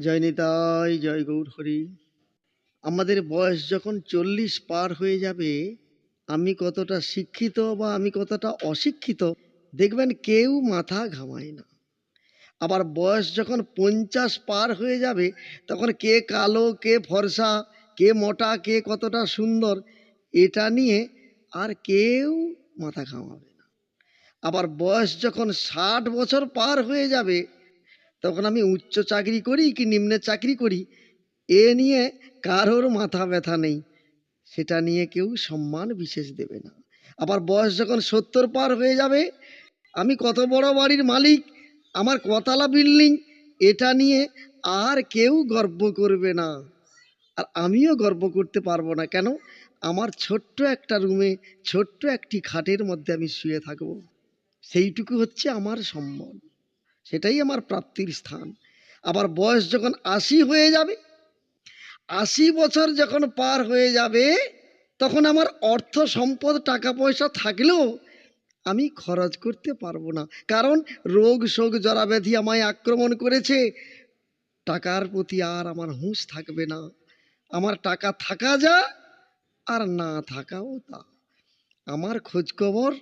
জয় নিতাই, জয় গৌর হরি আমাদের বয়স যখন চল্লিশ পার হয়ে যাবে, আমি কতটা শিক্ষিত বা আমি কতটা অশিক্ষিত, দেখবেন কেউ মাথা ঘামায় না। আবার বয়স যখন পঞ্চাশ পার হয়ে যাবে, তখন কে কালো, কে ফর্সা, কে মোটা, কে কতটা সুন্দর, এটা নিয়ে আর কেউ মাথা ঘামাবে না। আবার বয়স যখন ষাট বছর পার হয়ে যাবে তখন আমি উচ্চ চাকরি করি কি নিম্নে চাকরি করি? এ নিয়ে কারোর মাথা ব্যথা নেই। সেটা নিয়ে কেউ সম্মান বিশেষ দেবে না। আবার বয়স যখন সত্তর পার হয়ে যাবে, আমি কত বড় বাড়ির মালিক, আমার কতলা বিল্ডিং, এটা নিয়ে আর কেউ গর্ব করবে না। আর আমিও গর্ব করতে পারব না। কেন? আমার ছোট্ট একটা রুমে, ছোট্ট একটি খাটের মধ্যে আমি শুয়ে থাকব। সেইটুকু হচ্ছে আমার সম্মান সেটাই আমার প্রাপ্তির স্থান। আবার বয়স যখন আশি হয়ে যাবে, আশি বছর যখন পার হয়ে যাবে, তখন আমার অর্থ সম্পদ টাকা পয়সা থাকলেও আমি খরচ করতে পারব না। কারণ রোগ শোক, জরাব্যাধি আমায় আক্রমণ করেছে, টাকার প্রতি আর আমার হুঁশ থাকবে না। আমার টাকা থাকা যা, আর না থাকাও তা। আমার খোঁজখবর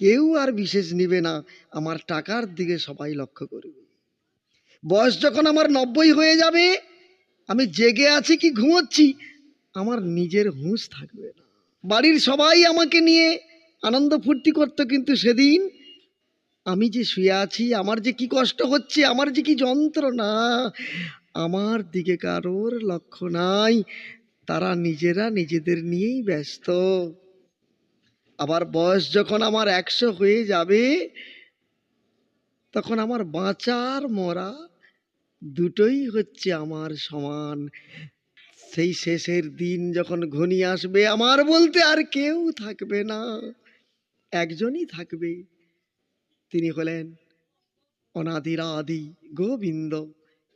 কেউ আর বিশেষ নিবে না। আমার টাকার দিকে সবাই লক্ষ্য করবে। বয়স যখন আমার নব্বই হয়ে যাবে, আমি জেগে আছি কি ঘুমোচ্ছি, আমার নিজের হুঁশ থাকবে না। বাড়ির সবাই আমাকে নিয়ে আনন্দ ফুর্তি করতো, কিন্তু সেদিন আমি যে শুয়ে আছি, আমার যে কি কষ্ট হচ্ছে, আমার যে কি যন্ত্রণা, আমার দিকে কারোর লক্ষ্য নাই। তারা নিজেরা নিজেদের নিয়েই ব্যস্ত। আবার বয়স যখন আমার একশো হয়ে যাবে, তখন আমার বাঁচার মরা দুটোই হচ্ছে আমার সমান। সেই শেষের দিন যখন ঘনিয়ে আসবে, আমার বলতে আর কেউ থাকবে না। একজনই থাকবে। তিনি হলেন অনাদির আদি গোবিন্দ।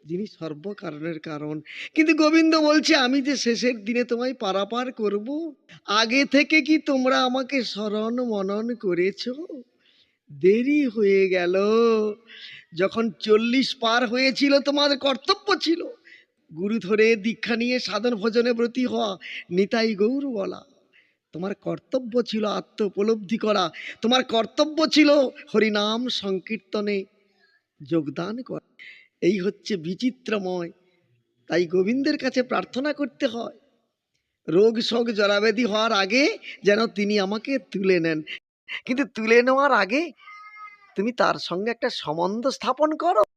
যিনি সর্বকারণের কারণ। কিন্তু গোবিন্দ বলছে, আমি যে শেষের দিনে তোমায় পারাপার করব, আগে থেকে কি তোমরা আমাকে স্মরণ মনন করেছ? দেরি হয়ে গেল। যখন চল্লিশ পার হয়েছিল তোমাদের কর্তব্য ছিল গুরু ধরে দীক্ষা নিয়ে সাধন ভোজনে ব্রতী হওয়া, নিতাই গৌর বলা। তোমার কর্তব্য ছিল আত্ম উপলব্ধি করা। তোমার কর্তব্য ছিল হরিনাম সংকীর্তনে যোগদান করা। এই হচ্ছে বিচিত্রময়। তাই গোবিন্দের কাছে প্রার্থনা করতে হয়। রোগ শোক জরাবেদি হওয়ার আগে যেন তিনি আমাকে তুলে নেন। কিন্তু তুলে নেওয়ার আগে তুমি তার সঙ্গে একটা সম্বন্ধ স্থাপন করো।